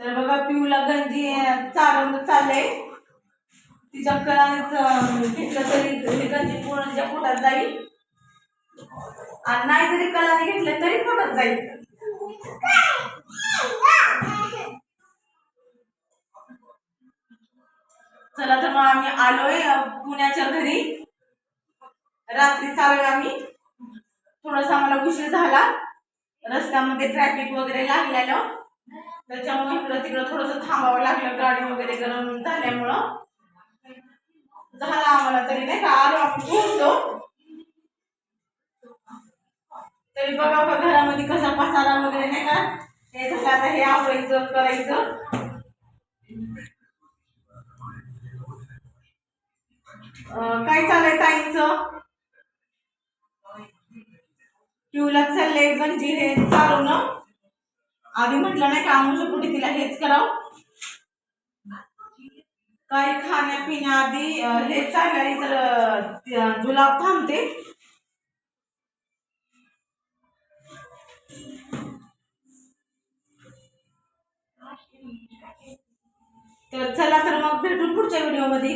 तर बघा पिऊला गंजी चालवणं चाललंय. तिच्या कलाने घेतलं तरी गंजी पूर्ण तिच्या पोटात जाईल. आणि नाही जरी कलाने घेतलं तरी पोटात जाईल. चला तर मग आम्ही आलोय पुण्याच्या घरी. रात्री चाललोय आम्ही. थोडासा आम्हाला उशीर झाला. रस्त्यामध्ये ट्रॅफिक वगैरे लागलेलं. त्याच्यामुळे इकडं तिकडं थोडंसं थांबावं लागलं. गाडी वगैरे गरम झाल्यामुळं. झाला आम्हाला तरी नाही का? आलो आपण पोहोचलो. तरी बघा बघा घरामध्ये कसा पसारा वगैरे नाही का? हे झालं आता हे आवडायचं करायचं. काय चाललंय ताईंचं? ट्यूला चाललंय गंजी हे चालू ना? आधी म्हटलं नाही का आमच्या कुठे तिला हेच करावं? काही खाण्यापिण्याआधी अं, हे चाललं तर अं, जुलाब थांबते. तर चला तर मग भेटू पुढच्या व्हिडिओमध्ये.